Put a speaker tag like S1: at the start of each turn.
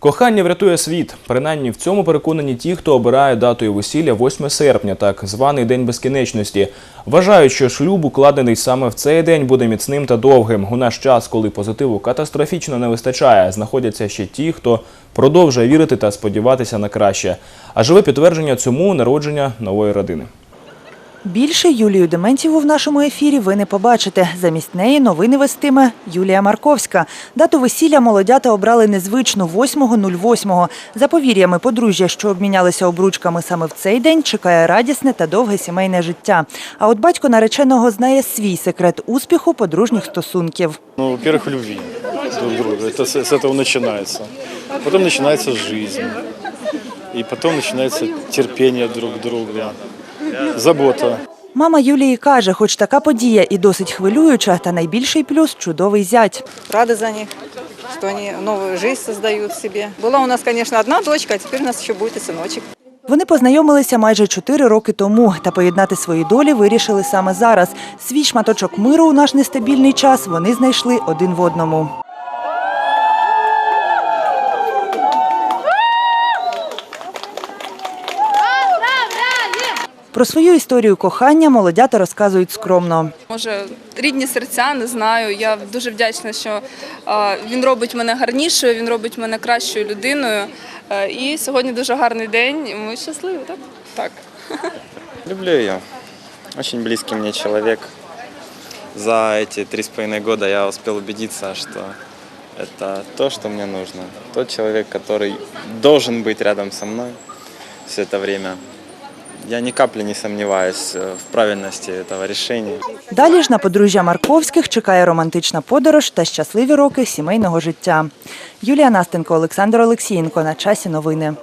S1: Кохання врятує світ. Принаймні в цьому переконані ті, хто обирає датою весілля 8 серпня, так званий День безкінечності. Вважають, що шлюб, укладений саме в цей день, буде міцним та довгим. У наш час, коли позитиву катастрофічно не вистачає, знаходяться ще ті, хто продовжує вірити та сподіватися на краще. А живе підтвердження цьому народження нової родини.
S2: Більше Юлію Дементьєву в нашому ефірі ви не побачите. Замість неї новини вестиме Юлія Марковська. Дату весілля молодята обрали незвичну 8.08. За повір'ями подружжя, що обмінялися обручками саме в цей день, чекає радісне та довге сімейне життя. А от батько нареченого знає свій секрет успіху подружніх стосунків.
S3: Ну, во-первых, в любви друг к другу. Это с, с этого начинается. Потом начинается жизнь. И потом начинается терпение друг к другу. Забота.
S2: Мама Юлії каже, хоч така подія і досить хвилююча, та найбільший плюс чудовий зять.
S4: рады за них, что они новую жизнь создают себе. Была у нас, конечно, одна дочка, а теперь у нас еще будет и сыночек.
S2: Вони познайомилися майже чотири роки тому та поєднати свої долі вирішили саме зараз. Свій шматочок миру у наш нестабільний час вони знайшли один в одному. Про свою історію кохання молодята розказують скромно.
S5: Може, рідні серця, не знаю. Я дуже вдячна, що е, він робить мене гарнішою, він робить мене кращою людиною. Е, І сьогодні дуже гарний день. і Ми щасливі, так? Так.
S6: Люблю ее. Очень близкий мне человек. За эти три с половиной года я успел убедиться, что это то, что мне нужно. Тот человек, который должен быть рядом со мной все это время. Я ни капли не сомневаюсь э, в правильности этого решения.
S2: Далі ж на подружжя Марковських чекає романтична подорож та щасливі роки сімейного життя. Юлія Настенко, Олександр Олексієнко. На часі новини.